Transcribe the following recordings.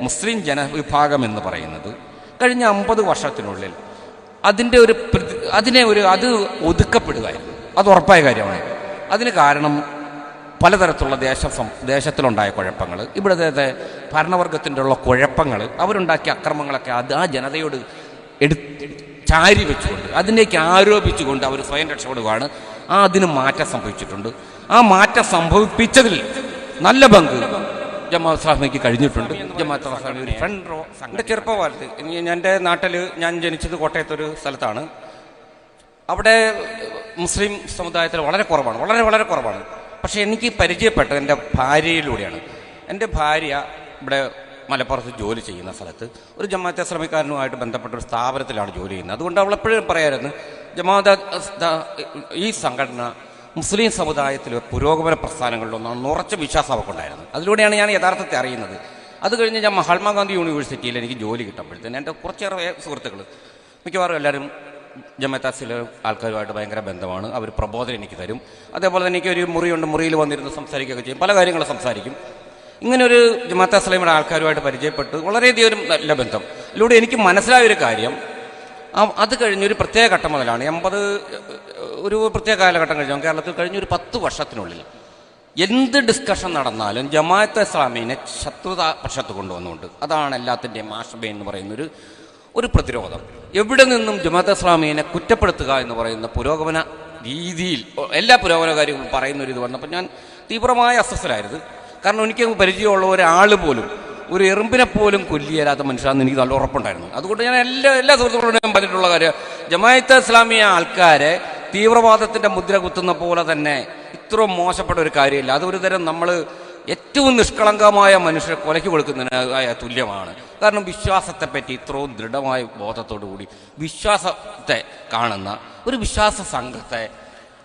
മുസ്ലിം ജനവിഭാഗം എന്ന് പറയുന്നത് കഴിഞ്ഞ അമ്പത് വർഷത്തിനുള്ളിൽ അതിന്റെ ഒരു അതിനെ ഒരു അത് ഒതുക്കപ്പെടുകയായിരുന്നു. അത് ഉറപ്പായ കാര്യമാണ്. അതിന് കാരണം പലതരത്തിലുള്ള ദേശ ദേശത്തിലുണ്ടായ കുഴപ്പങ്ങൾ ഇവിടുത്തെ ഭരണവർഗത്തിന്റെ ഉള്ള കുഴപ്പങ്ങൾ അവരുണ്ടാക്കിയ അക്രമങ്ങളൊക്കെ അത് ആ ജനതയോട് എടു ചാരി വെച്ചുകൊണ്ട് അതിനേക്ക് ആരോപിച്ചുകൊണ്ട് അവർ സ്വയം രക്ഷപ്പെടുകയാണ് ആ അതിന് മാറ്റം സംഭവിച്ചിട്ടുണ്ട്. ആ മാറ്റം സംഭവിപ്പിച്ചതിൽ നല്ല പങ്ക് ജമാഅത്ത് ഇസ്ലാമിക്ക് കഴിഞ്ഞിട്ടുണ്ട്. ജമാഅത്ത് ഇസ്ലാമി ഒരു ഫ്രണ്ട് റോ എന്റെ ചെറുപ്പകാലത്ത് എന്റെ നാട്ടിൽ ഞാൻ ജനിച്ചത് കോട്ടയത്തൊരു സ്ഥലത്താണ്. അവിടെ മുസ്ലിം സമുദായത്തിൽ വളരെ കുറവാണ് വളരെ വളരെ കുറവാണ്. പക്ഷേ എനിക്ക് പരിചയപ്പെട്ട എന്റെ ഭാര്യയിലൂടെയാണ്. എന്റെ ഭാര്യ ഇവിടെ മലപ്പുറത്ത് ജോലി ചെയ്യുന്ന സ്ഥലത്ത് ഒരു ജമാഅത്തെ ശ്രമിക്കാരനുമായിട്ട് ബന്ധപ്പെട്ട ഒരു സ്ഥാപനത്തിലാണ് ജോലി ചെയ്യുന്നത്. അതുകൊണ്ട് അവളെപ്പോഴും പറയായിരുന്നു ജമാഅത്ത് ഈ സംഘടന മുസ്ലിം സമുദായത്തിലെ പുരോഗമന പ്രസ്ഥാനങ്ങളിലൊന്നാണ് ഉറച്ച വിശ്വാസം ഉണ്ടായിരുന്നത് അതിലൂടെയാണ് ഞാൻ യഥാർത്ഥത്തെ അറിയുന്നത്. അത് കഴിഞ്ഞ് ഞാൻ മഹാത്മാഗാന്ധി യൂണിവേഴ്സിറ്റിയിൽ എനിക്ക് ജോലി കിട്ടുമ്പോഴത്തേന് എന്റെ കുറച്ചേറെ സുഹൃത്തുക്കൾ മിക്കവാറും എല്ലാവരും ജമത്താസിലെ ആൾക്കാരുമായിട്ട് ഭയങ്കര ബന്ധമാണ്. അവർ പ്രബോധനം എനിക്ക് തരും. അതേപോലെ തന്നെ എനിക്ക് ഒരു മുറിയുണ്ട്. മുറിയിൽ വന്നിരുന്ന് സംസാരിക്കുകയൊക്കെ ചെയ്യും. പല കാര്യങ്ങളും സംസാരിക്കും. ഇങ്ങനെ ഒരു ജമാഅത്ത് ആൾക്കാരുമായിട്ട് പരിചയപ്പെട്ട് വളരെയധികം നല്ല ബന്ധം. ഇതിലൂടെ എനിക്ക് മനസ്സിലായ ഒരു കാര്യം അത് കഴിഞ്ഞൊരു പ്രത്യേക ഘട്ടം മുതലാണ്. എൺപത് ഒരു പ്രത്യേക കാലഘട്ടം കഴിഞ്ഞു. കേരളത്തിൽ കഴിഞ്ഞൊരു പത്ത് വർഷത്തിനുള്ളിൽ എന്ത് ഡിസ്കഷൻ നടന്നാലും ജമാഅത്ത് ഇസ്ലാമീനെ ശത്രുതാ പക്ഷത്ത് കൊണ്ടുവന്നുകൊണ്ട് അതാണ് എല്ലാത്തിന്റെയും മാഷബ എന്ന് പറയുന്നൊരു ഒരു പ്രതിരോധം. എവിടെ നിന്നും ജമാഅത്ത് ഇസ്ലാമീനെ കുറ്റപ്പെടുത്തുക എന്ന് പറയുന്ന പുരോഗമന രീതിയിൽ എല്ലാ പുരോഗമനകാരികളും പറയുന്നൊരു പറയുന്ന ഒരു ഇത് വന്നപ്പോൾ ഞാൻ തീവ്രമായ അസ്വസ്ഥരായിരുന്നു. കാരണം എനിക്ക് പരിചയമുള്ള ഒരാൾ പോലും ഒരു എറുമ്പിനെ പോലും കൊല്ലിയരാത്ത മനുഷ്യരാണെന്ന് എനിക്ക് നല്ല ഉറപ്പുണ്ടായിരുന്നു. അതുകൊണ്ട് ഞാൻ എല്ലാ എല്ലാ സുഹൃത്തുക്കളോടും പറഞ്ഞിട്ടുള്ള കാര്യം ജമായത്ത് ഇസ്ലാമിയ ആൾക്കാരെ തീവ്രവാദത്തിന്റെ മുദ്ര കുത്തുന്ന പോലെ തന്നെ ഇത്ര മോശപ്പെട്ട ഒരു കാര്യമില്ല. അതൊരു തരം നമ്മൾ ഏറ്റവും നിഷ്കളങ്കമായ മനുഷ്യരെ കൊലയ്ക്ക് കൊടുക്കുന്നതിനായ തുല്യമാണ്. കാരണം വിശ്വാസത്തെ പറ്റി ഇത്രയും ദൃഢമായ ബോധത്തോടു കൂടി വിശ്വാസത്തെ കാണുന്ന ഒരു വിശ്വാസ സംഘത്തെ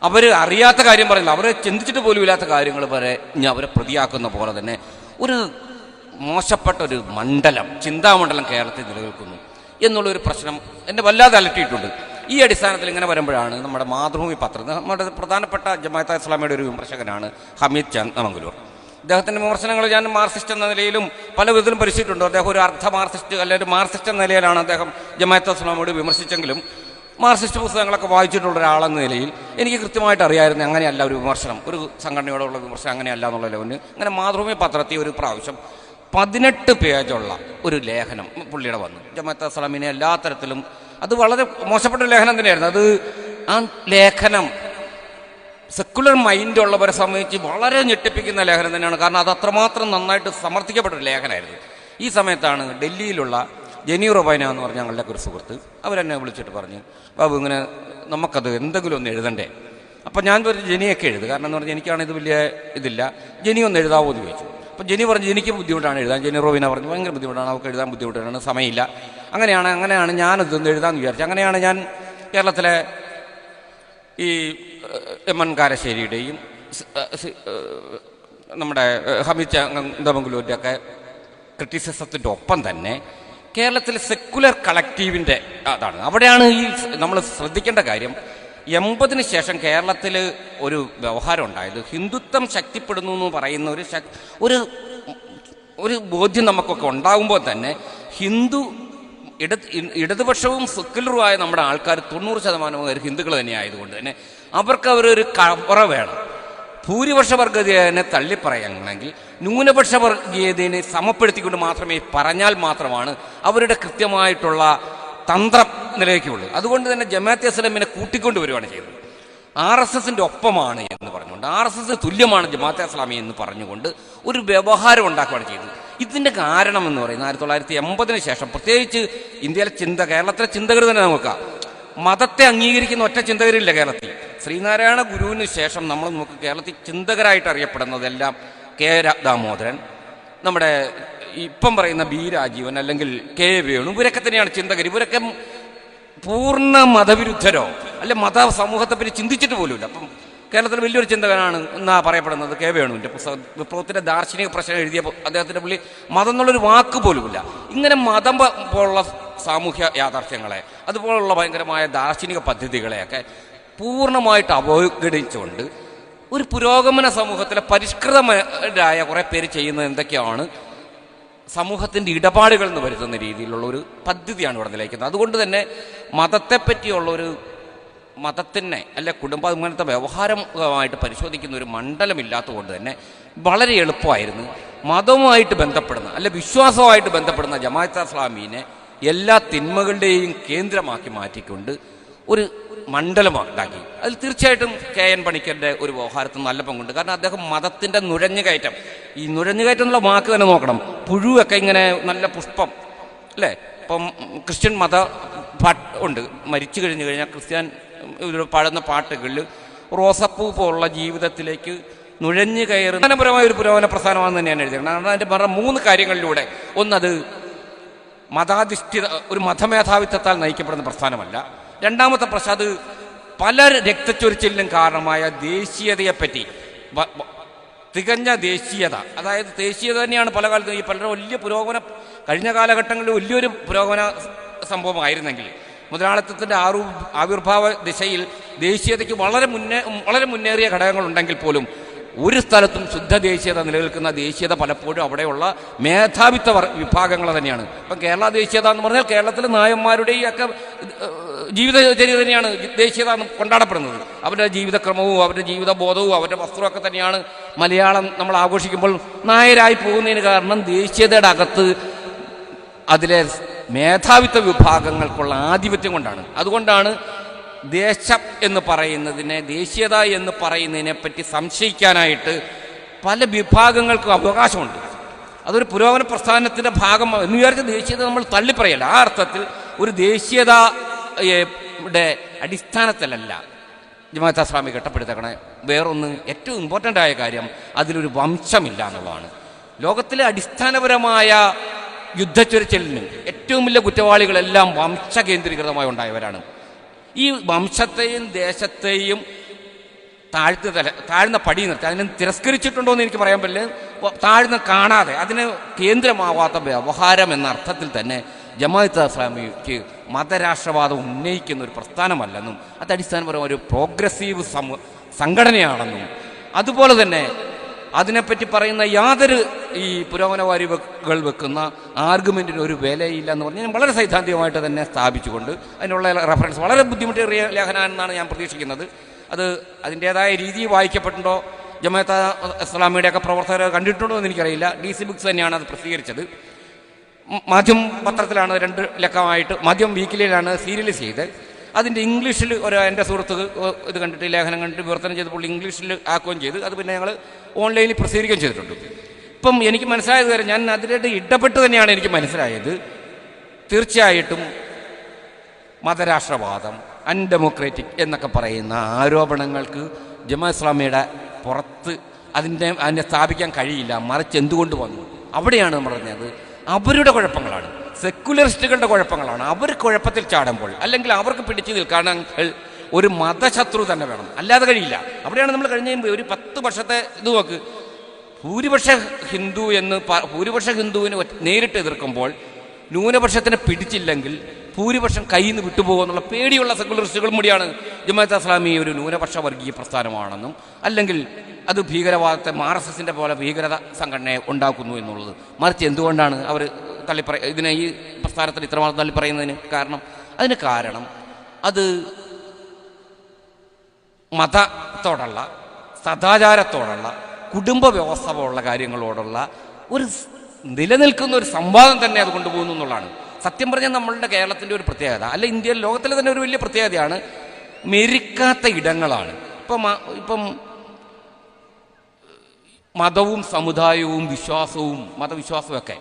അവർ അറിയാത്ത കാര്യം പറയുന്നില്ല അവരെ ചിന്തിച്ചിട്ട് പോലും ഇല്ലാത്ത കാര്യങ്ങൾ വരെ ഇനി അവരെ പ്രതിയാക്കുന്ന പോലെ തന്നെ ഒരു മോശപ്പെട്ട ഒരു മണ്ഡലം ചിന്താമണ്ഡലം കേരളത്തിൽ നിലനിൽക്കുന്നു എന്നുള്ളൊരു പ്രശ്നം എന്നെ വല്ലാതെ അലട്ടിയിട്ടുണ്ട്. ഈ അടിസ്ഥാനത്തിൽ ഇങ്ങനെ വരുമ്പോഴാണ് നമ്മുടെ മാതൃഭൂമി പത്രം നമ്മുടെ പ്രധാനപ്പെട്ട ജമാഅത്ത് ഇസ്ലാമിയുടെ ഒരു വിമർശകനാണ് ഹമീദ് ചന്ദ് മംഗലൂർ അദ്ദേഹത്തിന്റെ വിമർശനങ്ങൾ ഞാൻ മാർസിസ്റ്റ് എന്ന നിലയിലും പല വിധത്തിലും പരിശീലിച്ചിട്ടുണ്ട്. അദ്ദേഹം ഒരു അർദ്ധ മാർസിസ്റ്റ് അല്ലെങ്കിൽ ഒരു മാർസിസ്റ്റ് എന്ന നിലയിലാണ് അദ്ദേഹം ജമാഅത്ത് ഇസ്ലാമോട് വിമർശിച്ചെങ്കിലും മാർസിസ്റ്റ് പുസ്തകങ്ങളൊക്കെ വായിച്ചിട്ടുള്ള ഒരാളെന്ന നിലയിൽ എനിക്ക് കൃത്യമായിട്ട് അറിയായിരുന്നു അങ്ങനെയല്ല ഒരു വിമർശനം ഒരു സംഘടനയോടുള്ള വിമർശനം അങ്ങനെയല്ല എന്നുള്ള ലെവലിന്. അങ്ങനെ മാതൃഭൂമി പത്രത്തിൽ ഒരു പ്രാവശ്യം പതിനെട്ട് പേജുള്ള ഒരു ലേഖനം പുള്ളിയുടെ വന്നു. ജമാഅത്ത് അസ്സലാമിനെ എല്ലാ തരത്തിലും അത് വളരെ മോശപ്പെട്ട ലേഖനം തന്നെയായിരുന്നു. അത് ആ ലേഖനം സെക്കുലർ മൈൻഡ് ഉള്ളവരെ സംബന്ധിച്ച് വളരെ ഞെട്ടിപ്പിക്കുന്ന ലേഖനം തന്നെയാണ്. കാരണം അത് അത്രമാത്രം നന്നായിട്ട് സമർത്ഥിക്കപ്പെട്ട ഒരു ലേഖനമായിരുന്നു ഈ സമയത്താണ് ഡൽഹിയിലുള്ള ജെനി റൊബൈന എന്ന് പറഞ്ഞ ഞങ്ങളുടെ ഒരു സുഹൃത്ത് അവരെന്നെ വിളിച്ചിട്ട് പറഞ്ഞു ബാബു ഇങ്ങനെ നമുക്കത് എന്തെങ്കിലും ഒന്ന് എഴുതണ്ടേ? അപ്പം ഞാൻ പറഞ്ഞു ജെനിയൊക്കെ എഴുതുക കാരണം എന്ന് പറഞ്ഞാൽ എനിക്കാണ് ഇത് വലിയ ഇതില്ല. ജെനി ഒന്ന് എഴുതാവോ? എന്ന് ചോദിച്ചു. അപ്പം ജെനി പറഞ്ഞു എനിക്ക് ബുദ്ധിമുട്ടാണ് എഴുതാൻ. ജെനി റോബിന പറഞ്ഞു ഭയങ്കര ബുദ്ധിമുട്ടാണ് അവൾക്ക് എഴുതാൻ ബുദ്ധിമുട്ടാണ് സമയമില്ല. അങ്ങനെയാണ് അങ്ങനെയാണ് ഞാനിതൊന്ന് എഴുതാമെന്ന് വിചാരിച്ചു അങ്ങനെയാണ് ഞാൻ കേരളത്തിലെ ഈ എം എൻ കാരശ്ശേരിയുടെയും നമ്മുടെ ഹമീദ് ചങ്ങമംഗലൂരിന്റെ ഒക്കെ ക്രിറ്റിസിസത്തിന്റെ ഒപ്പം തന്നെ കേരളത്തിലെ സെക്കുലർ കളക്റ്റീവിന്റെ അതാണ്. അവിടെയാണ് ഈ നമ്മൾ ശ്രദ്ധിക്കേണ്ട കാര്യം. എൺപതിന് ശേഷം കേരളത്തിൽ ഒരു വ്യവഹാരം ഉണ്ടായത്. ഹിന്ദുത്വം ശക്തിപ്പെടുന്നു എന്ന് പറയുന്ന ഒരു ഒരു ഒരു ബോധ്യം നമുക്കൊക്കെ ഉണ്ടാകുമ്പോൾ തന്നെ ഹിന്ദു ഇട ഇടതുപക്ഷവും സെക്കുലറുമായ നമ്മുടെ ആൾക്കാർ തൊണ്ണൂറ് ശതമാനം പേര് ഹിന്ദുക്കൾ തന്നെ ആയതുകൊണ്ട് തന്നെ അവർക്ക് അവരൊരു കവറ വേണം. ഭൂരിപക്ഷ വർഗീയതയെ തള്ളിപ്പറയണമെങ്കിൽ ന്യൂനപക്ഷ വർഗീയതയെ സമപ്പെടുത്തിക്കൊണ്ട് മാത്രമേ പറഞ്ഞാൽ മാത്രമാണ് അവരുടെ കൃത്യമായിട്ടുള്ള തന്ത്രം നിലയ്ക്കുള്ളൂ അതുകൊണ്ട് തന്നെ ജമാഅത്തെ ഇസ്ലാമിനെ കൂട്ടിക്കൊണ്ട് വരികയാണ് ചെയ്തത് ആർ എസ് എസിന്റെ ഒപ്പമാണ് എന്ന് പറഞ്ഞുകൊണ്ട് ആർ എസ് എസ് തുല്യമാണ് ജമാഅത്തെ ഇസ്ലാമി എന്ന് പറഞ്ഞുകൊണ്ട് ഒരു വ്യവഹാരം ഉണ്ടാക്കുകയാണ് ചെയ്തത്. ഇതിന്റെ കാരണം എന്ന് പറയുന്നത് ആയിരത്തി തൊള്ളായിരത്തി എൺപതിന് ശേഷം പ്രത്യേകിച്ച് ഇന്ത്യയിലെ ചിന്ത കേരളത്തിലെ ചിന്തകർ തന്നെ നോക്കാം മതത്തെ അംഗീകരിക്കുന്ന ഒറ്റ ചിന്തകരില്ല കേരളത്തിൽ. ശ്രീനാരായണ ഗുരുവിന് ശേഷം നമ്മൾ നമുക്ക് കേരളത്തിൽ ചിന്തകരായിട്ട് അറിയപ്പെടുന്നതെല്ലാം കെ ദാമോദരൻ നമ്മുടെ ഇപ്പം പറയുന്ന ബി രാജീവൻ അല്ലെങ്കിൽ കെ വേണു ഇവരൊക്കെ തന്നെയാണ് ചിന്തകർ. ഇവരൊക്കെ പൂർണ മതവിരുദ്ധരോ? അല്ലെ മത സമൂഹത്തെ പറ്റി ചിന്തിച്ചിട്ട് പോലുമില്ല. അപ്പം കേരളത്തിൽ വലിയൊരു ചിന്തകനാണ് എന്നാ പറയപ്പെടുന്നത് കെ വേണുവിന്റെ പുസ്തകം. വിപ്ലവത്തിന്റെ ദാർശനിക പ്രശ്നം എഴുതിയ അദ്ദേഹത്തിന്റെ പുള്ളി മതം എന്നുള്ളൊരു വാക്ക് പോലുമില്ല. ഇങ്ങനെ മതം പോലുള്ള സാമൂഹ്യ യാഥാർത്ഥ്യങ്ങളെ അതുപോലുള്ള ഭയങ്കരമായ ദാർശനിക പദ്ധതികളെയൊക്കെ പൂർണമായിട്ട് അവഗണിച്ചുകൊണ്ട് ഒരു പുരോഗമന സമൂഹത്തിലെ പരിഷ്കൃതരായ കുറേ പേര് ചെയ്യുന്നത് എന്തൊക്കെയാണ്? സമൂഹത്തിന്റെ ഇടപാടുകൾ എന്ന് വരുത്തുന്ന രീതിയിലുള്ള ഒരു പദ്ധതിയാണ് ഇവിടെ നിലയ്ക്കുന്നത് അതുകൊണ്ട് തന്നെ മതത്തെപ്പറ്റിയുള്ളൊരു മതത്തിനെ അല്ലെ കുടുംബാഭിമാനത്തെ വ്യവഹാരമായിട്ട് പരിശോധിക്കുന്ന ഒരു മണ്ഡലമില്ലാത്തതുകൊണ്ട് തന്നെ വളരെ എളുപ്പമായിരുന്നു മതവുമായിട്ട് ബന്ധപ്പെടുന്ന അല്ലെ വിശ്വാസവുമായിട്ട് ബന്ധപ്പെടുന്ന ജമാഅത്ത് ഇസ്ലാമീനെ എല്ലാ തിന്മകളുടെയും കേന്ദ്രമാക്കി മാറ്റിക്കൊണ്ട് ഒരു മണ്ഡലം ഉണ്ടാക്കി അതിൽ തീർച്ചയായിട്ടും കെ എൻ പണിക്കരുടെ ഒരു വ്യവഹാരത്തിൽ നല്ല പങ്കുണ്ട്. കാരണം അദ്ദേഹം മതത്തിന്റെ നുഴഞ്ഞുകയറ്റം ഈ നുഴഞ്ഞുകയറ്റം എന്നുള്ള വാക്ക് തന്നെ നോക്കണം. പുഴുവൊക്കെ ഇങ്ങനെ നല്ല പുഷ്പം അല്ലേ? ഇപ്പം ക്രിസ്ത്യൻ മത ഉണ്ട്. മരിച്ചു കഴിഞ്ഞു കഴിഞ്ഞാൽ ക്രിസ്ത്യൻ പാടുന്ന പാട്ടുകളിൽ റോസപ്പൂ പോലുള്ള ജീവിതത്തിലേക്ക് നുഴഞ്ഞു കയറുന്ന പരമായ ഒരു പുരോഗമന പ്രസ്ഥാനമാണെന്ന് തന്നെയാണ് എഴുതിയത് കാരണം അതിന്റെ പറഞ്ഞ മൂന്ന് കാര്യങ്ങളിലൂടെ ഒന്നത് മതാധിഷ്ഠിത ഒരു മതമേധാവിത്വത്താൽ നയിക്കപ്പെടുന്ന പ്രസ്ഥാനമല്ല. രണ്ടാമത്തെ പ്രശ്നം അത് പല രക്തച്ചൊരിച്ചിലിനും കാരണമായ ദേശീയതയെ പറ്റി തികഞ്ഞ ദേശീയത അതായത് ദേശീയത തന്നെയാണ് പല കാലത്തും ഈ പലരും വലിയ പുരോഗമന കഴിഞ്ഞ കാലഘട്ടങ്ങളിൽ വലിയൊരു പുരോഗമന സംഭവമായിരുന്നെങ്കിൽ മുതലാളിത്തത്തിന്റെ ആറു ആവിർഭാവ ദിശയിൽ ദേശീയതയ്ക്ക് വളരെ മുന്നേ വളരെ മുന്നേറിയ ഘടകങ്ങളുണ്ടെങ്കിൽ പോലും ഒരു സ്ഥലത്തും ശുദ്ധ ദേശീയത നിലനിൽക്കുന്ന ദേശീയത പലപ്പോഴും അവിടെയുള്ള മേധാവിത്വ വിഭാഗങ്ങൾ തന്നെയാണ്. ഇപ്പം കേരള ദേശീയത എന്ന് പറഞ്ഞാൽ കേരളത്തിലെ നായന്മാരുടെയും ഒക്കെ ജീവിത ജീവിതചര്യ തന്നെയാണ് ദേശീയത കൊണ്ടാടപ്പെടുന്നത്. അവരുടെ ജീവിതക്രമവും അവരുടെ ജീവിത ബോധവും അവരുടെ വസ്ത്രമൊക്കെ തന്നെയാണ് മലയാളം നമ്മൾ ആഘോഷിക്കുമ്പോൾ നായരായി പോകുന്നതിന് കാരണം ദേശീയതയുടെ അകത്ത് അതിലെ മേധാവിത്വ വിഭാഗങ്ങൾക്കുള്ള ആധിപത്യം കൊണ്ടാണ്. അതുകൊണ്ടാണ് ദേശം എന്ന് പറയുന്നതിനെ ദേശീയത എന്ന് പറയുന്നതിനെ പറ്റി സംശയിക്കാനായിട്ട് പല വിഭാഗങ്ങൾക്കും അവകാശമുണ്ട്. അതൊരു പുരോഗമന പ്രസ്ഥാനത്തിന്റെ ഭാഗം എന്ന് വിചാരിച്ച ദേശീയത നമ്മൾ തള്ളിപ്പറയല്ല. ആ അർത്ഥത്തിൽ ഒരു ദേശീയത അടിസ്ഥാനത്തിലല്ല. ജമാഅത്ത് ഇസ്ലാമി കെട്ടപ്പെടുത്തക്കണേ വേറൊന്ന് ഏറ്റവും ഇമ്പോർട്ടന്റ് ആയ കാര്യം അതിലൊരു വംശമില്ല എന്നുള്ളതാണ്. ലോകത്തിലെ അടിസ്ഥാനപരമായ യുദ്ധച്ചൊരിച്ചലിന് ഏറ്റവും വലിയ കുറ്റവാളികളെല്ലാം വംശകേന്ദ്രീകൃതമായി ഉണ്ടായവരാണ്. ഈ വംശത്തെയും ദേശത്തെയും താഴ്ത്ത തല താഴ്ന്ന പടി നിർത്തി. അതിനെ തിരസ്കരിച്ചിട്ടുണ്ടോ എന്ന് എനിക്ക് പറയാൻ പറ്റില്ല. താഴ്ന്ന കാണാതെ അതിന് കേന്ദ്രമാവാത്ത വ്യവഹാരം എന്ന അർത്ഥത്തിൽ തന്നെ ജമാഅത്ത് ഇസ്ലാമിക്ക് മതരാഷ്ട്രവാദം ഉന്നയിക്കുന്ന ഒരു പ്രസ്ഥാനമല്ലെന്നും അത് അടിസ്ഥാനപരമായ ഒരു പ്രോഗ്രസീവ് സംഘടനയാണെന്നും. അതുപോലെ തന്നെ അതിനെപ്പറ്റി പറയുന്ന യാതൊരു ഈ പുരോഗമനവാരികൾ വെക്കുന്ന ആർഗ്യുമെന്റിന് ഒരു വിലയില്ല എന്ന് പറഞ്ഞാൽ ഞാൻ വളരെ സൈദ്ധാന്തികമായിട്ട് തന്നെ സ്ഥാപിച്ചുകൊണ്ട് അതിനുള്ള റെഫറൻസ് വളരെ ബുദ്ധിമുട്ടേറിയ ലേഖനാണെന്നാണ് ഞാൻ പ്രതീക്ഷിക്കുന്നത്. അത് അതിന്റേതായ രീതിയിൽ വായിക്കപ്പെട്ടുണ്ടോ? ജമാഅത്ത് ഇസ്ലാമിയുടെ ഒക്കെ പ്രവർത്തകർ കണ്ടിട്ടുണ്ടോ എന്ന് എനിക്കറിയില്ല. ഡി സി ബുക്സ് തന്നെയാണ് അത് പ്രസിദ്ധീകരിച്ചത്. മാധ്യമ പത്രത്തിലാണ് രണ്ട് ലക്കമായിട്ട് മാധ്യമം വീക്കിലിയിലാണ് സീരിയലൈസ് ചെയ്ത് അതിന്റെ ഇംഗ്ലീഷിൽ ഒരു എന്റെ സുഹൃത്ത് ഇത് കണ്ടിട്ട് ലേഖനം കണ്ടിട്ട് വിവർത്തനം ചെയ്തപ്പോൾ ഇംഗ്ലീഷിൽ ആക്കുകയും ചെയ്ത്. അത് പിന്നെ ഞങ്ങൾ ഓൺലൈനിൽ പ്രസിദ്ധീകരിക്കുകയും ചെയ്തിട്ടുണ്ട്. ഇപ്പം എനിക്ക് മനസ്സിലായത് കാര്യം ഞാൻ അതിനായിട്ട് ഇടപെട്ട് തന്നെയാണ് എനിക്ക് മനസ്സിലായത്. തീർച്ചയായിട്ടും മതരാഷ്ട്രവാദം അൺഡെമോക്രാറ്റിക് എന്നൊക്കെ പറയുന്ന ആരോപണങ്ങൾക്ക് ജമാ ഇസ്ലാമിയുടെ പുറത്ത് അതിന്റെ അതിനെ സ്ഥാപിക്കാൻ കഴിയില്ല. മറിച്ച് എന്തുകൊണ്ട് വന്നു? അവിടെയാണ് നമ്മൾ പറഞ്ഞത് അവരുടെ കുഴപ്പങ്ങളാണ്. സെക്കുലറിസ്റ്റുകളുടെ കുഴപ്പങ്ങളാണ്. അവർ കുഴപ്പത്തിൽ ചാടുമ്പോൾ അല്ലെങ്കിൽ അവർക്ക് പിടിച്ചു നിൽക്കാണെങ്കിൽ ഒരു മതശത്രു തന്നെ വേണം. അല്ലാതെ കഴിയില്ല. അവിടെയാണ് നമ്മൾ കഴിഞ്ഞ ഒരു പത്ത് വർഷത്തെ ഇത് നോക്ക്. ഭൂരിപക്ഷ ഹിന്ദു എന്ന് ഭൂരിപക്ഷ ഹിന്ദുവിനെ നേരിട്ട് എതിർക്കുമ്പോൾ ന്യൂനപക്ഷത്തിനെ പിടിച്ചില്ലെങ്കിൽ ഭൂരിപക്ഷം കയ്യിൽ നിന്ന് വിട്ടുപോകുമെന്നുള്ള പേടിയുള്ള സെക്കുലറിസ്റ്റുകളും കൂടിയാണ് ജമാഅത്ത് ഇസ്ലാമി ഒരു ന്യൂനപക്ഷ വർഗീയ പ്രസ്ഥാനമാണെന്നും അല്ലെങ്കിൽ അത് ഭീകരവാദത്തെ ആർ എസ് എസിന്റെ പോലെ ഭീകരത സംഘടനയെ ഉണ്ടാക്കുന്നു എന്നുള്ളത്. മറിച്ച് എന്തുകൊണ്ടാണ് അവർ തള്ളിപ്പറ ഇതിനെ ഈ പ്രസ്ഥാനത്തിൽ ഇത്രമാത്രം തള്ളിപ്പറയുന്നതിന് കാരണം അതിന് കാരണം അത് മതത്തോടുള്ള സദാചാരത്തോടുള്ള കുടുംബ വ്യവസ്ഥ പോലുള്ള കാര്യങ്ങളോടുള്ള ഒരു നിലനിൽക്കുന്ന ഒരു സംവാദം തന്നെ അത് കൊണ്ടുപോകുന്നു എന്നുള്ളതാണ്. സത്യം പറഞ്ഞാൽ നമ്മളുടെ കേരളത്തിന്റെ ഒരു പ്രത്യേകത അല്ല ഇന്ത്യയിൽ ലോകത്തിലെ തന്നെ ഒരു വലിയ പ്രത്യേകതയാണ് മെരിക്കാത്ത ഇടങ്ങളാണ്. ഇപ്പം ഇപ്പം മതവും സമുദായവും വിശ്വാസവും മതവിശ്വാസവും ഒക്കെ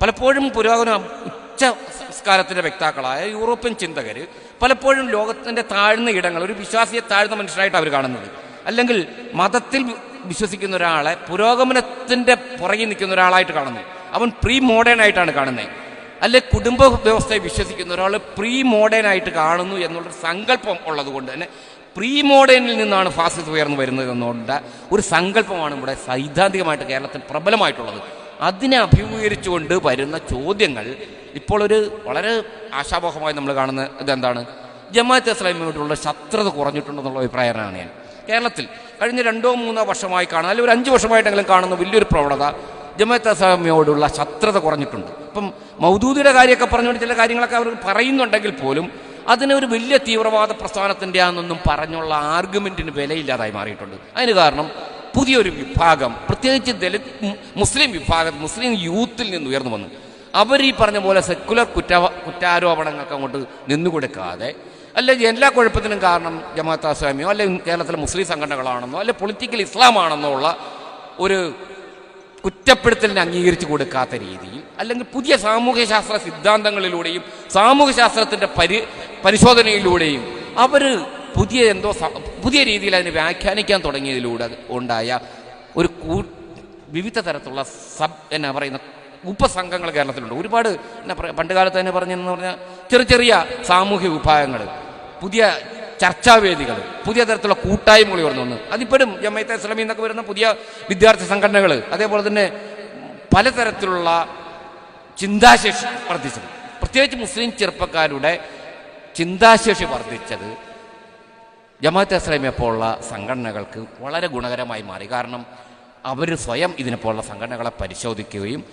പലപ്പോഴും പുരോഗമന ഉച്ച സംസ്കാരത്തിന്റെ വ്യക്താക്കളായ യൂറോപ്യൻ ചിന്തകർ പലപ്പോഴും ലോകത്തിന്റെ താഴ്ന്ന ഇടങ്ങൾ ഒരു വിശ്വാസിയെ താഴ്ന്ന മനുഷ്യനായിട്ട് അവർ കാണുന്നത്. അല്ലെങ്കിൽ മതത്തിൽ വിശ്വസിക്കുന്ന ഒരാളെ പുരോഗമനത്തിന്റെ പുറകിൽ നിൽക്കുന്ന ഒരാളായിട്ട് കാണുന്നു അവൻ പ്രീ മോഡേൺ ആയിട്ടാണ് കാണുന്നത്. അല്ലെ കുടുംബ വ്യവസ്ഥയെ വിശ്വസിക്കുന്ന ഒരാൾ പ്രീ മോഡേൺ ആയിട്ട് കാണുന്നു എന്നുള്ളൊരു സങ്കല്പം ഉള്ളത് കൊണ്ട് തന്നെ പ്രീ മോഡേണിൽ നിന്നാണ് ഫാസിസ് ഉയർന്നു വരുന്നത് എന്നുള്ള ഒരു സങ്കല്പമാണ് ഇവിടെ സൈദ്ധാന്തികമായിട്ട് കേരളത്തിൽ പ്രബലമായിട്ടുള്ളത്. അതിനെ അഭിമുഖീകരിച്ചുകൊണ്ട് വരുന്ന ചോദ്യങ്ങൾ ഇപ്പോൾ ഒരു വളരെ ആശാബോഹമായി നമ്മൾ കാണുന്ന ഇതെന്താണ്? ജമാഅത്ത് ഇസ്ലാമിയോടുള്ള ശത്രുത കുറഞ്ഞിട്ടുണ്ടെന്നുള്ള അഭിപ്രായമാണ് ഞാൻ. കേരളത്തിൽ കഴിഞ്ഞ രണ്ടോ മൂന്നോ വർഷമായി കാണുന്ന അല്ലെങ്കിൽ ഒരു അഞ്ച് വർഷമായിട്ടെങ്കിലും കാണുന്ന വലിയൊരു പ്രവണത ജമാഅത്ത് ഇസ്ലാമിയോടുള്ള ശത്രുത കുറഞ്ഞിട്ടുണ്ട്. ഇപ്പം മൗദൂദിയുടെ കാര്യമൊക്കെ പറഞ്ഞുകൊണ്ട് ചില കാര്യങ്ങളൊക്കെ അവർ പറയുന്നുണ്ടെങ്കിൽ പോലും അതിനെ ഒരു വലിയ തീവ്രവാദ പ്രസ്ഥാനത്തിന്റെ ആണെന്നൊന്നും പറഞ്ഞുള്ള ആർഗ്യുമെന്റിന് വിലയില്ലാതായി മാറിയിട്ടുണ്ട്. അതിന് കാരണം പുതിയൊരു വിഭാഗം പ്രത്യേകിച്ച് ദലിത് മുസ്ലിം വിഭാഗം മുസ്ലിം യൂത്തിൽ നിന്ന് ഉയർന്നു വന്നു. അവർ ഈ പറഞ്ഞ പോലെ സെക്കുലർ കുറ്റ കുറ്റാരോപണങ്ങൾക്ക് അങ്ങോട്ട് നിന്നുകൊടുക്കാതെ അല്ലെങ്കിൽ എല്ലാ കുഴപ്പത്തിനും കാരണം ജമാഅത്ത് ഇസ്ലാമിയോ അല്ലെങ്കിൽ കേരളത്തിലെ മുസ്ലിം സംഘടനകളാണെന്നോ അല്ലെങ്കിൽ പൊളിറ്റിക്കൽ ഇസ്ലാം ആണെന്നോ ഉള്ള ഒരു കുറ്റപ്പെടുത്തലിനെ അംഗീകരിച്ചു കൊടുക്കാത്ത രീതിയിൽ അല്ലെങ്കിൽ പുതിയ സാമൂഹ്യശാസ്ത്ര സിദ്ധാന്തങ്ങളിലൂടെയും സാമൂഹ്യശാസ്ത്രത്തിന്റെ പരി പരിശോധനയിലൂടെയും അവർ പുതിയ എന്തോ പുതിയ രീതിയിൽ അതിനെ വ്യാഖ്യാനിക്കാൻ തുടങ്ങിയതിലൂടെ ഉണ്ടായ ഒരു കൂ വിവിധ തരത്തിലുള്ള സബ് എന്നാ പറയുന്ന ഉപസംഘങ്ങൾ കേരളത്തിലുണ്ട്. ഒരുപാട് എന്നാ പറയുക പണ്ട് കാലത്ത് തന്നെ പറഞ്ഞെന്ന് പറഞ്ഞാൽ ചെറിയ ചെറിയ സാമൂഹ്യ വിഭാഗങ്ങൾ പുതിയ ചർച്ചാവേദികൾ പുതിയ തരത്തിലുള്ള കൂട്ടായ്മകൾ ഉയർന്നു വന്നു. അതിപ്പോഴും ജമയത്തെ ഇസ്ലാമി എന്നൊക്കെ വരുന്ന പുതിയ വിദ്യാർത്ഥി സംഘടനകൾ അതേപോലെ തന്നെ പലതരത്തിലുള്ള ചിന്താശേഷി വർദ്ധിച്ചത്. പ്രത്യേകിച്ച് മുസ്ലിം ചെറുപ്പക്കാരുടെ ചിന്താശേഷി വർദ്ധിച്ചത് ജമാഅത്ത് ഇസ്ലാമിയെ പോലുള്ള സംഘടനകൾക്ക് വളരെ ഗുണകരമായി മാറി. കാരണം അവർ സ്വയം ഇതിനെ ഇതിനെപ്പോലുള്ള സംഘടനകളെ പരിശോധിക്കുകയും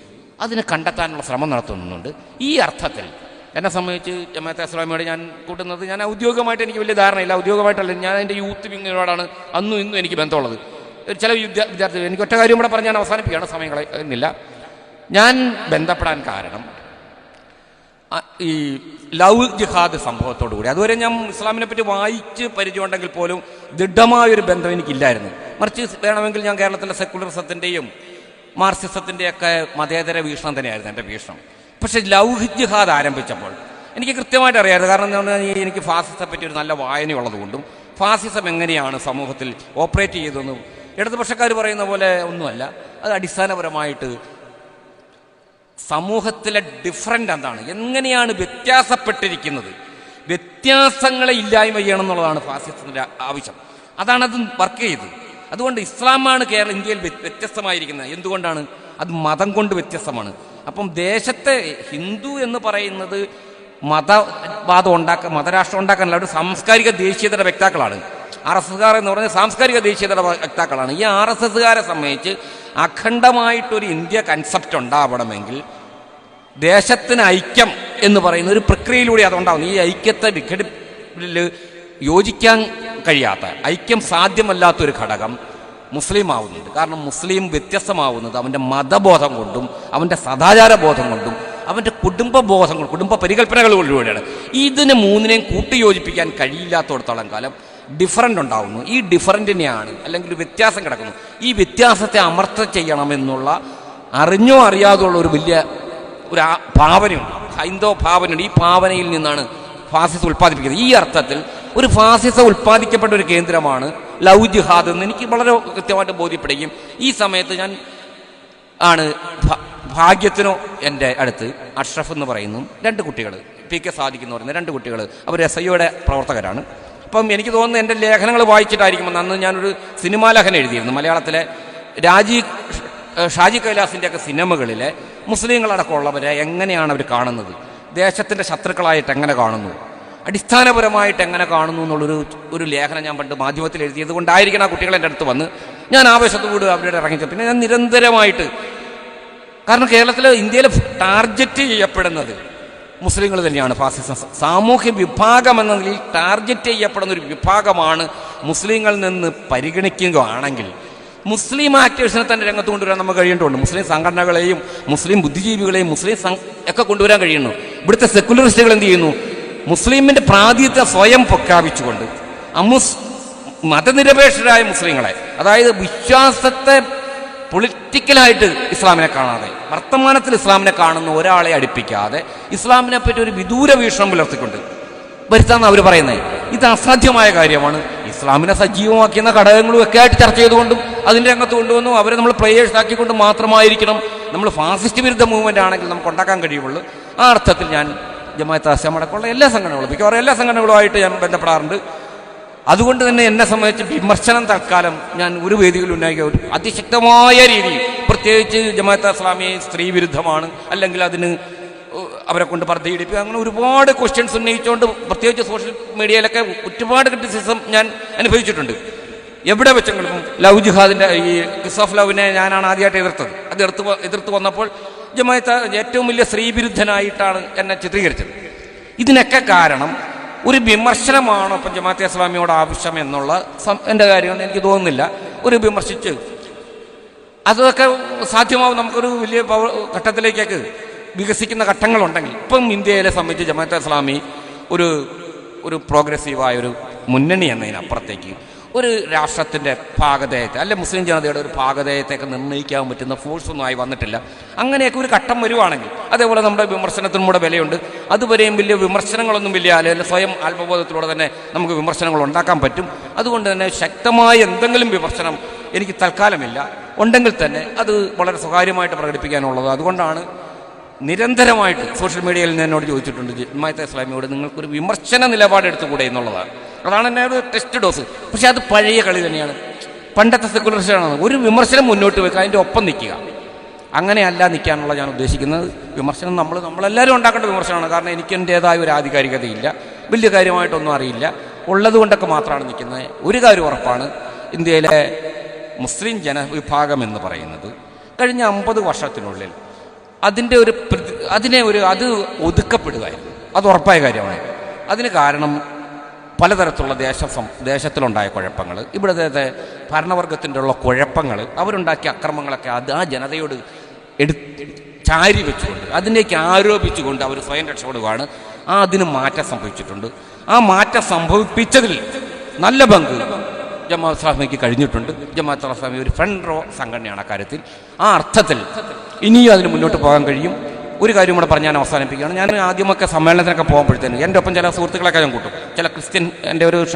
അതിനെ കണ്ടെത്താനുള്ള ശ്രമം നടത്തുന്നുണ്ട്. ഈ അർത്ഥത്തിൽ എന്നെ സംബന്ധിച്ച് ജമാഅത്ത് ഇസ്ലാമിയോട് ഞാൻ കൂട്ടുന്നത് ഞാൻ ഔദ്യോഗികമായിട്ട് എനിക്ക് വലിയ ധാരണയില്ല. ഔദ്യോഗികമായിട്ടല്ല ഞാൻ എന്റെ യൂത്ത് വിങ്ങിനോടാണ് അന്നും ഇന്നും എനിക്ക് ബന്ധമുള്ളത്. ചില വിദ്യാ- വിദ്യാർത്ഥികൾ എനിക്ക് ഒറ്റ കാര്യം കൂടെ പറഞ്ഞ് ഞാൻ അവസാനിപ്പിക്കുകയാണ് സമയം കളയുന്നില്ല ഞാൻ ബന്ധപ്പെടാൻ കാരണം ഈ ലവ് ജിഹാദ് സംഭവത്തോടു കൂടി. അതുവരെ ഞാൻ ഇസ്ലാമിനെ പറ്റി വായിച്ച് പരിചയമുണ്ടെങ്കിൽ പോലും ദൃഢമായൊരു ബന്ധം എനിക്കില്ലായിരുന്നു. മറിച്ച് വേണമെങ്കിൽ ഞാൻ കേരളത്തിലെ സെക്കുലറിസത്തിന്റെയും മാർസിസത്തിന്റെയൊക്കെ മതേതര വീക്ഷണം തന്നെയായിരുന്നു എന്റെ വീക്ഷണം. പക്ഷേ ലവ് ജിഹാദ് ആരംഭിച്ചപ്പോൾ എനിക്ക് കൃത്യമായിട്ട് അറിയാമായിരുന്നു. കാരണം എന്താ പറഞ്ഞാൽ എനിക്ക് ഫാസിസത്തെ പറ്റി ഒരു നല്ല വായനയുള്ളതുകൊണ്ടും ഫാസിസം എങ്ങനെയാണ് സമൂഹത്തിൽ ഓപ്പറേറ്റ് ചെയ്തതെന്നും ഇടതുപക്ഷക്കാർ പറയുന്ന പോലെ ഒന്നുമല്ല. അത് അടിസ്ഥാനപരമായിട്ട് സമൂഹത്തിലെ ഡിഫറന്റ് എന്താണ്? എങ്ങനെയാണ് വ്യത്യാസപ്പെട്ടിരിക്കുന്നത്? വ്യത്യാസങ്ങളെ ഇല്ലായ്മ ചെയ്യണം എന്നുള്ളതാണ് ഫാസിസത്തിന്റെ ആവശ്യം. അതാണ് അത് വർക്ക് ചെയ്തത്. അതുകൊണ്ട് ഇസ്ലാമാണ് കേരള ഇന്ത്യയിൽ വ്യ- വ്യത്യസ്തമായിരിക്കുന്നത്. എന്തുകൊണ്ടാണ്? അത് മതം കൊണ്ട് വ്യത്യസ്തമാണ്. അപ്പം ദേശത്തെ ഹിന്ദു എന്ന് പറയുന്നത് മതവാദം ഉണ്ടാക്കാൻ മതരാഷ്ട്രം ഉണ്ടാക്കാനല്ല ഒരു സാംസ്കാരിക ദേശീയതയുടെ വ്യക്താക്കളാണ്. ആർ എസ് എസ്കാർ എന്ന് പറഞ്ഞ സാംസ്കാരിക ദേശീയതയുടെ വക്താക്കളാണ്. ഈ ആർ എസ് എസ്കാരെ സംബന്ധിച്ച് അഖണ്ഡമായിട്ടൊരു ഇന്ത്യ കൺസെപ്റ്റ് ഉണ്ടാവണമെങ്കിൽ ദേശത്തിന് ഐക്യം എന്ന് പറയുന്ന ഒരു പ്രക്രിയയിലൂടെ അതുണ്ടാവും. ഈ ഐക്യത്തെ വിഘടിപ്പിൽ യോജിക്കാൻ കഴിയാത്ത ഐക്യം സാധ്യമല്ലാത്തൊരു ഘടകം മുസ്ലിം ആവുന്നുണ്ട് കാരണം മുസ്ലിം വ്യത്യസ്തമാവുന്നത് അവന്റെ മതബോധം കൊണ്ടും അവന്റെ സദാചാര ബോധം കൊണ്ടും അവന്റെ കുടുംബ ബോധങ്ങൾ കുടുംബ പരികല്പനകളിലൂടെയാണ് ഇതിനെ മൂന്നിനെയും കൂട്ടിയോജിപ്പിക്കാൻ കഴിയില്ലാത്തടത്തോളം കാലം ഡിഫറന്റ് ഉണ്ടാകുന്നു ഈ ഡിഫറന്റിനെയാണ് അല്ലെങ്കിൽ ഒരു വ്യത്യാസം കിടക്കുന്നു. ഈ വ്യത്യാസത്തെ അമർത്ത ചെയ്യണമെന്നുള്ള അറിഞ്ഞോ അറിയാതെയുള്ള ഒരു വലിയ ഒരു ഭാവനയുണ്ട്. ഹൈന്ദവ ഭാവനയുണ്ട്. ഈ ഭാവനയിൽ നിന്നാണ് ഫാസിസ് ഉൽപ്പാദിപ്പിക്കുന്നത്. ഈ അർത്ഥത്തിൽ ഒരു ഫാസിസ ഉൽപ്പാദിക്കപ്പെട്ട ഒരു കേന്ദ്രമാണ് ലവ് ജിഹാദ് എന്ന് എനിക്ക് വളരെ കൃത്യമായിട്ട് ബോധ്യപ്പെടുകയും ഈ സമയത്ത് ഞാൻ ആണ് ഭാഗ്യത്തിനോ എന്റെ അടുത്ത് അഷ്റഫ് എന്ന് പറയുന്നു. രണ്ട് കുട്ടികൾ പി കെ സാദിഖ് എന്ന് പറയുന്ന രണ്ട് കുട്ടികൾ അവർ എസ് ഐയുടെ പ്രവർത്തകരാണ്. അപ്പം എനിക്ക് തോന്നുന്നു എന്റെ ലേഖനങ്ങൾ വായിച്ചിട്ടായിരിക്കും. അന്ന് ഞാനൊരു സിനിമാ ലേഖനം എഴുതിയിരുന്നു. മലയാളത്തിലെ രാജി ഷാജി കൈലാസിന്റെ ഒക്കെ സിനിമകളിലെ മുസ്ലിങ്ങളടക്കമുള്ളവരെ എങ്ങനെയാണ് അവർ കാണുന്നത്? ദേശത്തിന്റെ ശത്രുക്കളായിട്ട് എങ്ങനെ കാണുന്നു? അടിസ്ഥാനപരമായിട്ട് എങ്ങനെ കാണുന്നു എന്നുള്ളൊരു ഒരു ലേഖനം ഞാൻ പണ്ട് മാധ്യമത്തിൽ എഴുതിയത് കൊണ്ടായിരിക്കണം ആ കുട്ടികൾ എന്റെ അടുത്ത് വന്ന് ഞാൻ ആവേശത്തോടെ അവരുടെ ഇറങ്ങിച്ചത്. പിന്നെ ഞാൻ നിരന്തരമായിട്ട് കാരണം കേരളത്തിൽ ഇന്ത്യയിൽ ടാർഗറ്റ് ചെയ്യപ്പെടുന്നത് മുസ്ലിങ്ങൾ തന്നെയാണ് ഫാസിസം. സാമൂഹ്യ വിഭാഗം എന്ന നിലയിൽ ടാർഗറ്റ് ചെയ്യപ്പെടുന്ന ഒരു വിഭാഗമാണ് മുസ്ലിങ്ങളിൽ നിന്ന് പരിഗണിക്കുകയാണെങ്കിൽ. മുസ്ലിം ആക്ടേഴ്സിനെ തന്നെ രംഗത്ത് കൊണ്ടുവരാൻ നമുക്ക് കഴിയേണ്ടതുണ്ട്. മുസ്ലിം സംഘടനകളെയും മുസ്ലിം ബുദ്ധിജീവികളെയും മുസ്ലിം ഒക്കെ കൊണ്ടുവരാൻ കഴിയുന്നു. ഇവിടുത്തെ സെക്കുലറിസ്റ്റുകൾ എന്ത് ചെയ്യുന്നു? മുസ്ലിമിന്റെ പ്രാതിനിധ്യം സ്വയം പ്രഖ്യാപിച്ചുകൊണ്ട് അമുസ് മതനിരപേക്ഷരായ മുസ്ലിങ്ങളെ അതായത് വിശ്വാസത്തെ പൊളിറ്റിക്കലായിട്ട് ഇസ്ലാമിനെ കാണാതെ വർത്തമാനത്തിൽ ഇസ്ലാമിനെ കാണുന്ന ഒരാളെ അടുപ്പിക്കാതെ ഇസ്ലാമിനെ പറ്റി ഒരു വിദൂര വീക്ഷണം പുലർത്തിക്കൊണ്ട് വരുത്താന്ന് അവർ പറയുന്നത് ഇത് അസാധ്യമായ കാര്യമാണ്. ഇസ്ലാമിനെ സജീവമാക്കുന്ന ഘടകങ്ങളും ഒക്കെ ആയിട്ട് ചർച്ച ചെയ്തുകൊണ്ടും അതിന്റെ രംഗത്ത് കൊണ്ടുവന്നു. അവരെ നമ്മൾ പ്ലേയേഴ്സ് ആക്കിക്കൊണ്ട് മാത്രമായിരിക്കണം. നമ്മൾ ഫാസിസ്റ്റ് വിരുദ്ധ മൂവ്മെന്റ് ആണെങ്കിൽ നമുക്ക് ഉണ്ടാക്കാൻ കഴിയുള്ളൂ. ആ അർത്ഥത്തിൽ ഞാൻ ജമാഅത്ത് ആശയം അടക്കമുള്ള എല്ലാ സംഘടനകളും മിക്കവാറും എല്ലാ സംഘടനകളുമായിട്ട് ഞാൻ ബന്ധപ്പെടാറുണ്ട്. അതുകൊണ്ട് തന്നെ എന്നെ സംബന്ധിച്ച് വിമർശനം തൽക്കാലം ഞാൻ ഒരു വേദിയിൽ ഉണ്ടാക്കിയ അതിശക്തമായ രീതിയിൽ. പ്രത്യേകിച്ച് ജമാഅത്ത് ഇസ്ലാമി സ്ത്രീ വിരുദ്ധമാണ്. അല്ലെങ്കിൽ അതിന് അവരെ കൊണ്ട് പർദ്ധയിടിപ്പിക്കുക. അങ്ങനെ ഒരുപാട് ക്വസ്റ്റ്യൻസ് ഉന്നയിച്ചുകൊണ്ട് പ്രത്യേകിച്ച് സോഷ്യൽ മീഡിയയിലൊക്കെ ഒരുപാട് ക്രിറ്റിസിസം ഞാൻ അനുഭവിച്ചിട്ടുണ്ട്. എവിടെ വെച്ചെങ്കിലും ലവ് ജിഹാദിന്റെ ഈ കിസ് ഓഫ് ലവിനെ ഞാനാണ് ആദ്യമായിട്ട് എതിർത്തത്. അത് എതിർത്ത് എതിർത്ത് വന്നപ്പോൾ ജമായത്ത് ഏറ്റവും വലിയ സ്ത്രീ വിരുദ്ധനായിട്ടാണ് എന്നെ ചിത്രീകരിച്ചത്. ഇതിനൊക്കെ കാരണം ഒരു വിമർശനമാണോ ഇപ്പം ജമാഅത്തെ ഇസ്ലാമിയോട് ആവശ്യം എന്നുള്ള എന്റെ കാര്യമാണ് എനിക്ക് തോന്നുന്നില്ല. ഒരു വിമർശിച്ച്. അതൊക്കെ സാധ്യമാവും നമുക്കൊരു വലിയ ഘട്ടത്തിലേക്കൊക്കെ വികസിക്കുന്ന ഘട്ടങ്ങളുണ്ടെങ്കിൽ. ഇപ്പം ഇന്ത്യയിലെ സംബന്ധിച്ച് ജമാഅത്തെ ഇസ്ലാമി ഒരു ഒരു പ്രോഗ്രസീവായ ഒരു മുന്നണി എന്നതിനപ്പുറത്തേക്ക് ഒരു രാഷ്ട്രത്തിന്റെ ഭാഗതയത്തെ അല്ലെ മുസ്ലിം ജനതയുടെ ഒരു ഭാഗതയത്തെയൊക്കെ നിർണയിക്കാൻ പറ്റുന്ന ഫോഴ്സ് ഒന്നും ആയി വന്നിട്ടില്ല. അങ്ങനെയൊക്കെ ഒരു ഘട്ടം വരുവാണെങ്കിൽ അതേപോലെ നമ്മുടെ വിമർശനത്തിനും കൂടെ വിലയുണ്ട്. അതുവരെയും വലിയ വിമർശനങ്ങളൊന്നും വലിയ അല്ലെങ്കിൽ സ്വയം ആത്മബോധത്തിലൂടെ തന്നെ നമുക്ക് വിമർശനങ്ങൾ ഉണ്ടാക്കാൻ പറ്റും. അതുകൊണ്ട് തന്നെ ശക്തമായ എന്തെങ്കിലും വിമർശനം എനിക്ക് തൽക്കാലമില്ല. ഉണ്ടെങ്കിൽ തന്നെ അത് വളരെ സ്വകാര്യമായിട്ട് പ്രകടിപ്പിക്കാനുള്ളത്. അതുകൊണ്ടാണ് നിരന്തരമായിട്ട് സോഷ്യൽ മീഡിയയിൽ നിന്ന് എന്നോട് ചോദിച്ചിട്ടുണ്ട് ജമാഅത്തെ ഇസ്ലാമിയോട് നിങ്ങൾക്കൊരു വിമർശന നിലപാടെടുത്തുകൂടെ എന്നുള്ളതാണ്. അതാണ് എന്നെ ഒരു ടെസ്റ്റ് ഡോസ് പക്ഷെ അത് പഴയ കളി തന്നെയാണ്. പണ്ടത്തെ സെക്കുലറിസ്റ്റാണ് ഒരു വിമർശനം മുന്നോട്ട് വെക്കുക അതിന്റെ ഒപ്പം നിൽക്കുക. അങ്ങനെയല്ല നിൽക്കാനുള്ള ഞാൻ ഉദ്ദേശിക്കുന്നത്. വിമർശനം നമ്മൾ നമ്മളെല്ലാവരും ഉണ്ടാക്കേണ്ട വിമർശനമാണ്. കാരണം എനിക്ക് ഒരു ആധികാരികതയില്ല. വലിയ കാര്യമായിട്ടൊന്നും അറിയില്ല. ഉള്ളത് കൊണ്ടൊക്കെ മാത്രമാണ് നിൽക്കുന്നത്. ഒരു കാര്യം ഉറപ്പാണ്. ഇന്ത്യയിലെ മുസ്ലിം ജനവിഭാഗം എന്ന് പറയുന്നത് കഴിഞ്ഞ അമ്പത് വർഷത്തിനുള്ളിൽ അതിന്റെ ഒരു അതിനെ ഒരു അത് ഒതുക്കപ്പെടുകയായിരുന്നു. അത് ഉറപ്പായ കാര്യമാണ്. അതിന് കാരണം പലതരത്തിലുള്ള ദേശ ദേശത്തിലുണ്ടായ കുഴപ്പങ്ങൾ ഇവിടുത്തെ ഭരണവർഗത്തിന്റെ ഉള്ള കുഴപ്പങ്ങൾ അവരുണ്ടാക്കിയ അക്രമങ്ങളൊക്കെ അത് ആ ജനതയോട് എടു ചാരി വെച്ചുകൊണ്ട് അതിലേക്ക് ആരോപിച്ചുകൊണ്ട് അവർ സ്വയം രക്ഷപ്പെടുകയാണ് ആ അതിന് മാറ്റം സംഭവിച്ചിട്ടുണ്ട്. ആ മാറ്റം സംഭവിപ്പിച്ചതിൽ നല്ല പങ്ക് ജമാഅത്ത് ഇസ്ലാമിക്ക് കഴിഞ്ഞിട്ടുണ്ട്. ജമാഅത്ത് ഇസ്ലാമി ഒരു ഫ്രണ്ട് റോ സംഘടനയാണ് അക്കാര്യത്തിൽ. ആ അർത്ഥത്തിൽ ഇനിയും അതിന് മുന്നോട്ട് പോകാൻ കഴിയും. ഒരു കാര്യം കൂടെ പറഞ്ഞ് ഞാൻ അവസാനിപ്പിക്കുകയാണ്. ഞാൻ ആദ്യമൊക്കെ സമ്മേളനത്തിനൊക്കെ പോകുമ്പോഴത്തേനും എന്റെ ഒപ്പം ചില സുഹൃത്തുക്കളൊക്കെ ഞാൻ കൂട്ടും. ചില ക്രിസ്ത്യൻ എന്റെ ഒരു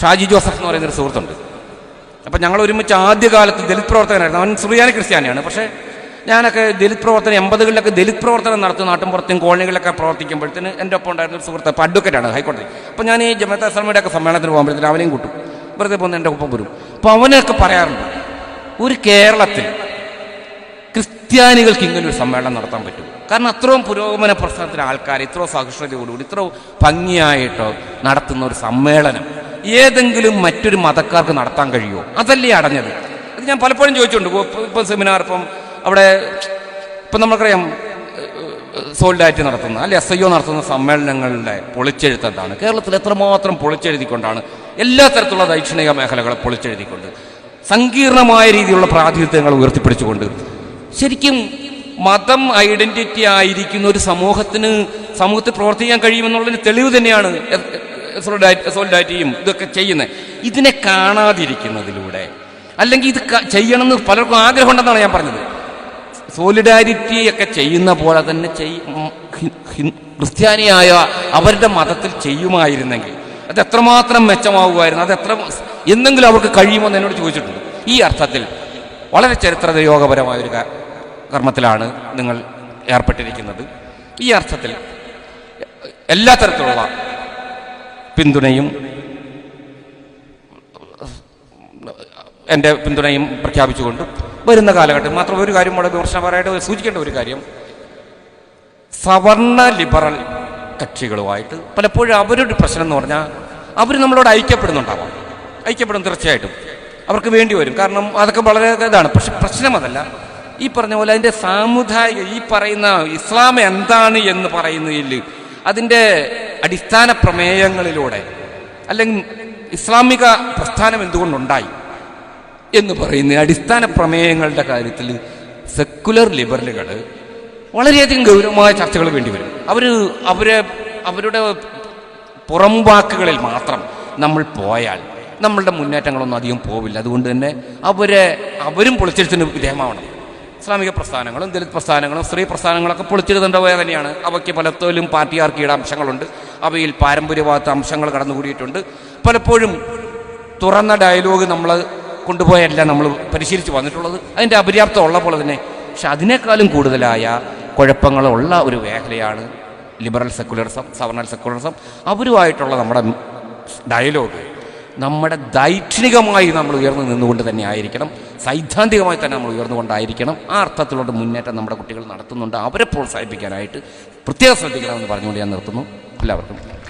ഷാജി ജോസഫ് എന്ന് പറയുന്നൊരു സുഹൃത്തുണ്ട്. അപ്പം ഞങ്ങൾ ഒരുമിച്ച് ആദ്യകാലത്ത് ദലിത് പ്രവർത്തകനായിരുന്നു. അവൻ സുറിയാനി ക്രിസ്ത്യാനിയാണ്. പക്ഷേ ഞാനൊക്കെ ദലിത് പ്രവർത്തനം എൺപതുകളിലൊക്കെ ദലിത് പ്രവർത്തനം നടത്തും നാട്ടിൻപുറത്തും കോളനികളിലൊക്കെ പ്രവർത്തിക്കുമ്പോഴത്തേന് എന്റെ ഒപ്പം ഉണ്ടായിരുന്ന ഒരു സുഹൃത്ത് അപ്പോൾ അഡ്വക്കേറ്റാണ് ഹൈക്കോടതി. അപ്പോൾ ഞാൻ ഈ ജമത്ത അസലമയുടെ ഒക്കെ സമ്മേളനത്തിന് പോകുമ്പോഴത്തേന് അവനെയും കൂട്ടും. വെറുതെ പോകുന്ന എന്റെ ഒപ്പം വരും. അപ്പോൾ അവനൊക്കെ പറയാറുണ്ട് ഒരു കേരളത്തിൽ ക്രിസ്ത്യാനികൾക്ക് ഇങ്ങനെ ഒരു സമ്മേളനം നടത്താൻ പറ്റും. കാരണം അത്രയും പുരോഗമന പ്രസ്ഥാനത്തിലെ ആൾക്കാർ ഇത്രയും സഹിഷ്ണുതയോടുകൂടി ഇത്ര ഭംഗിയായിട്ടോ നടത്തുന്ന ഒരു സമ്മേളനം ഏതെങ്കിലും മറ്റൊരു മതക്കാർക്ക് നടത്താൻ കഴിയുമോ? അതല്ലേ അടഞ്ഞത്. അത് ഞാൻ പലപ്പോഴും ചോദിച്ചിട്ടുണ്ട്. ഇപ്പം സെമിനാർ ഇപ്പം അവിടെ ഇപ്പം നമുക്കറിയാം സോൾഡായിട്ട് നടത്തുന്ന അല്ലെ എസ് ഐ ഒ നടത്തുന്ന സമ്മേളനങ്ങളുടെ പൊളിച്ചെഴുത്ത് എന്താണ് കേരളത്തിൽ എത്രമാത്രം പൊളിച്ചെഴുതിക്കൊണ്ടാണ് എല്ലാ തരത്തിലുള്ള ദൈക്ഷണിക മേഖലകളെ പൊളിച്ചെഴുതിക്കൊണ്ട് സങ്കീർണമായ രീതിയിലുള്ള പ്രാതിനിധ്യങ്ങൾ ഉയർത്തിപ്പിടിച്ചുകൊണ്ട് ശരിക്കും മതം ഐഡന്റിറ്റി ആയിരിക്കുന്ന ഒരു സമൂഹത്തിന് സമൂഹത്തിൽ പ്രവർത്തിക്കാൻ കഴിയുമെന്നുള്ളതിന് തെളിവ് തന്നെയാണ് സോൾഡാറ്റിയും ഇതൊക്കെ ചെയ്യുന്നത്. ഇതിനെ കാണാതിരിക്കുന്നതിലൂടെ അല്ലെങ്കിൽ ഇത് ചെയ്യണം ചെയ്യണമെന്ന് പലർക്കും ആഗ്രഹമുണ്ടെന്നാണ് ഞാൻ പറഞ്ഞത്. സോളിഡാരിറ്റി ഒക്കെ ചെയ്യുന്ന പോലെ തന്നെ ക്രിസ്ത്യാനിയായ അവരുടെ മതത്തിൽ ചെയ്യുമായിരുന്നെങ്കിൽ അത് എത്രമാത്രം മെച്ചമാവുമായിരുന്നു അത് എത്ര എന്തെങ്കിലും അവർക്ക് കഴിയുമെന്ന് എന്നോട് ചോദിച്ചിട്ടുണ്ട്. ഈ അർത്ഥത്തിൽ വളരെ ചരിത്രയോഗപരമായ ഒരു കർമ്മത്തിലാണ് നിങ്ങൾ ഏർപ്പെട്ടിരിക്കുന്നത്. ഈ അർത്ഥത്തിൽ എല്ലാ തരത്തിലുള്ള പിന്തുണയും എന്റെ പിന്തുണയും പ്രഖ്യാപിച്ചുകൊണ്ട് വരുന്ന കാലഘട്ടം മാത്രം ഒരു കാര്യം വളരെ വിമർശനപരമായിട്ട് സൂചിക്കേണ്ട ഒരു കാര്യം. സവർണ ലിബറൽ കക്ഷികളുമായിട്ട് പലപ്പോഴും അവരുടെ പ്രശ്നം എന്ന് പറഞ്ഞാൽ അവർ നമ്മളോട് ഐക്യപ്പെടുന്നുണ്ടാവാം. ഐക്യപ്പെടും തീർച്ചയായിട്ടും. അവർക്ക് വേണ്ടി വരും. കാരണം അതൊക്കെ വളരെ ഇതാണ്. പക്ഷെ പ്രശ്നം അതല്ല. ഈ പറഞ്ഞ പോലെ അതിന്റെ സാമുദായിക ഈ പറയുന്ന ഇസ്ലാം എന്താണ് എന്ന് പറയുന്നതിൽ അതിന്റെ അടിസ്ഥാന പ്രമേയങ്ങളിലൂടെ അല്ലെങ്കിൽ ഇസ്ലാമിക പ്രസ്ഥാനം എന്തുകൊണ്ടുണ്ടായി എന്ന് പറയുന്ന അടിസ്ഥാന പ്രമേയങ്ങളുടെ കാര്യത്തിൽ സെക്കുലർ ലിബറലുകൾ വളരെയധികം ഗൗരവമായ ചർച്ചകൾ വേണ്ടി വരും. അവർ അവരെ അവരുടെ പുറംവാക്കുകളിൽ മാത്രം നമ്മൾ പോയാൽ നമ്മളുടെ മുന്നേറ്റങ്ങളൊന്നും അധികം പോവില്ല. അതുകൊണ്ട് തന്നെ അവരെ അവരും പൊളിച്ചെടുത്തിന് വിധേയമാവണം. ഇസ്ലാമിക പ്രസ്ഥാനങ്ങളും ദലിത് പ്രസ്ഥാനങ്ങളും സ്ത്രീ പ്രസ്ഥാനങ്ങളൊക്കെ പൊളിച്ചെഴുതേണ്ടവ തന്നെയാണ് അവയ്ക്ക് പലത്തോലും പാർട്ടിയാർക്കിയുടെ അംശങ്ങളുണ്ട്. അവയിൽ പാരമ്പര്യവാദ അംശങ്ങൾ കടന്നുകൂടിയിട്ടുണ്ട്. പലപ്പോഴും തുറന്ന ഡയലോഗ് നമ്മൾ കൊണ്ടുപോയല്ല നമ്മൾ പരിശീലിച്ച് വന്നിട്ടുള്ളത്. അതിന്റെ അപര്യാപ്തം ഉള്ള പോലെ തന്നെ പക്ഷെ അതിനേക്കാളും കൂടുതലായ കുഴപ്പങ്ങളുള്ള ഒരു മേഖലയാണ് ലിബറൽ സെക്കുലറിസം സവർണൽ സെക്കുലറിസം അവരുമായിട്ടുള്ള നമ്മുടെ ഡയലോഗ് നമ്മുടെ ദൈക്ഷണികമായി നമ്മൾ ഉയർന്നു നിന്നുകൊണ്ട് തന്നെ ആയിരിക്കണം. സൈദ്ധാന്തികമായി തന്നെ നമ്മൾ ഉയർന്നുകൊണ്ടായിരിക്കണം. ആ അർത്ഥത്തിലുള്ള മുന്നേറ്റം നമ്മുടെ കുട്ടികൾ നടത്തുന്നുണ്ട്. അവരെ പ്രോത്സാഹിപ്പിക്കാനായിട്ട് പ്രത്യേകം ശ്രദ്ധിക്കണമെന്ന് പറഞ്ഞുകൊണ്ട് ഞാൻ നിർത്തുന്നു. എല്ലാവർക്കും